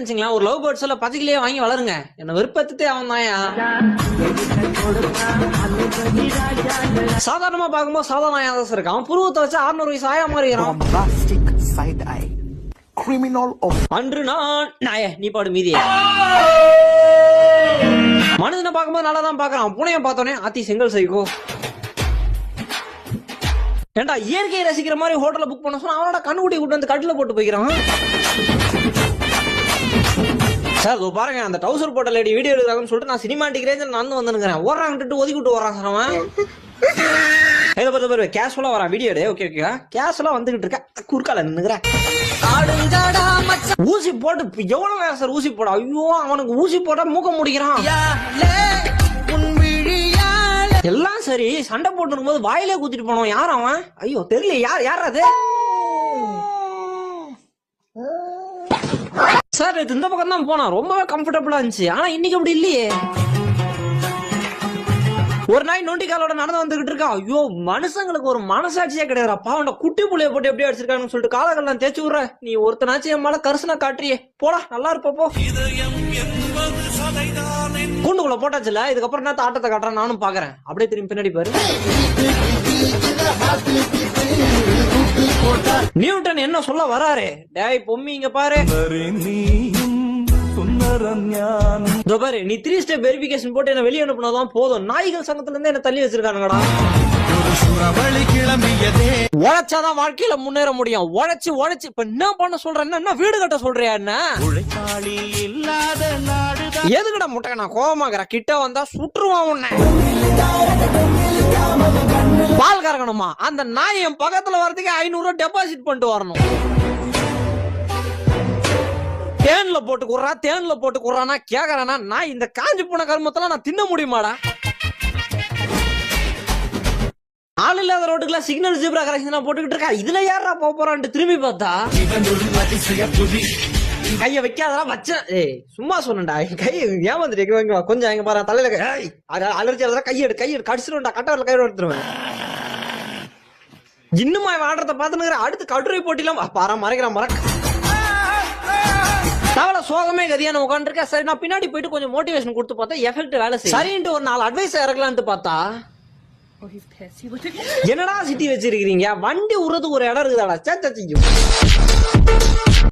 வச்சுங்களேன் ஒரு love birds எல்லாம் பச்சைக்கிலேயே வாங்கி வளருங்க. என்ன விருப்பத்தே அவன் தாயா சாதாரணமா பார்க்கும்போது சாதாரண நாயா தான் இருக்கான் புருவத்தை வச்சு ஆறுநூறு வயசு ஆயா மாதிரி இருக்கிறான் of அன்று நான் நாய நீ பாடு மீதிய. மனுஷனை பார்க்கும்போது நல்லா தான் பாக்குறான் பூனைய பார்த்தோன்னே ஆத்தி செங்கல் சைக்கோ ஏண்டா இயற்கையை ரசிக்கிற மாதிரி ஹோட்டல்ல புக் பண்ண சொன்னா அவனோட கண்ணுக்குட்டி கூட்டு வந்து கட்டில போட்டு போய்க்கிறான். சார் பாருங்க அந்த டவுசர் போட்ட லேடி வீடியோ எடுக்கிறாங்கன்னு சொல்லிட்டு நான் சினிமாட்டிக் ரேஞ்சில் நடந்து வந்துருக்கிறேன். ஓடுறான் விட்டுட்டு ஒதுக்கி விட்டு வரான் சார் அவன். இதை பார்த்து பாரு கேஷுவலா வரான் வீடியோ எடு. ஓகே ஓகே கேஷுவலா வந்துகிட்டு இருக்கேன் குறுக்கால நின்னுக்கிறேன். ஊசி போட்டு இப்ப எவ்வளவு நேரம் சார் ஊசி போட? ஐயோ அவனுக்கு ஊசி போட்டா மூக்க முடிக்கிறான். எல்லாம் சரி சண்டை போட்டு இருக்கும்போது வாயிலே குத்திட்டு போனோம் யார் அவன்? ஐயோ தெரியல யார் யார் அது? சார் இது இந்த பக்கம் தான் போனோம். ரொம்பவே கம்ஃபர்டபுளா இருந்துச்சு. ஆனா இன்னைக்கு அப்படி இல்லையே. ஒரு நாய் நொண்டி காலோட நடந்து வந்துகிட்டு இருக்கா. ஐயோ மனுஷங்களுக்கு ஒரு மனசாட்சியே கிடையாதுடா. பாவண்ட குட்டி புள்ளைய போட்டு எப்படி அடிச்சிருக்காங்கன்னு சொல்லிட்டு காலங்கள்லாம் தேய்ச்சி விடுற. நீ ஒருத்தனாச்சும் என் மேல கரிசனா காட்டுறியே. போடா நல்லா இருப்ப கூண்டுக்குள்ள போட்டாச்சுல இதுக்கப்புறம் என்ன ஆட்டத்தை காட்டுறேன் நானும் பாக்குறேன். அப்படியே திரும்பி பின்னாடி பாரு. நியூட்டன் என்ன சொல்ல வராரு? டேய் பொம்மி இங்க பாரு. இதோ பாரு நீ த்ரீ ஸ்டெப் வெரிஃபிகேஷன் போட்டு என்ன வெளியே அனுப்புனதான் போதும். நாய்கள் சங்கத்துல இருந்து என்ன தள்ளி வச்சிருக்கானுங்கடா. உழைச்சாதான் வாழ்க்கையில முன்னேற முடியும். உழைச்சு உழைச்சு இப்ப என்ன பண்ண சொல்றேன் என்ன வீடு கட்ட சொல்றியா என்ன? எதுக்குடா முட்டை நான் கோவமாக்குற. கிட்ட வந்தா சுற்றுவான் உன்னை. கறக்கணுமா அந்த நாய் என் பக்கத்துல வரதுக்கு ஐநூறு டெபாசிட் பண்ணிட்டு வரணும். தேன்ல போட்டு குடுறா தேன்ல போட்டு குடுறானா கேக்குறானா நான் இந்த காஞ்சி போன கருமத்தெல்லாம் நான் தின்ன முடியுமாடா? ஆள் இல்லாத ரோட்டுக்குலாம் சிக்னல் ஜீப்ரா கரெக்ஷன் போட்டுக்கிட்டு இருக்கா? இதுல யாரா போக போறான்ட்டு திரும்பி பார்த்தா? கைய வைக்காதடா வச்ச ஏய் சும்மா சொன்னேன்டா. கை ஏமாந்துட்டு எங்க வாங்க கொஞ்சம் எங்க பாரு தலையில அலர்ஜி ஆகுதுடா கையெடு எடு கடிச்சிருவேன்டா கட்டவரில் கை எடுத்துருவேன். இன்னும் அவன் ஆடுறத பார்த்துனுங்கிற அடுத்து கட்டுரை போட்டிலாம் பாரா மறைக்கிறான் மறக்க தவளை சோகமே கதியான உட்காந்துருக்க சரி நான் பின்னாடி போயிட்டு கொஞ்சம் மோட்டிவேஷன் கொடுத்து பார்த்தா எஃபெக்ட் வேலை செய்யும். சரின்ட்டு ஒரு நாலு அட்வைஸ் இறக்கலான்ட்டு பார்த்தா என்னடா சிட்டி வச்சிருக்கீங்க வண்டி உறது ஒரு இடம் இருக்குதாடா. சே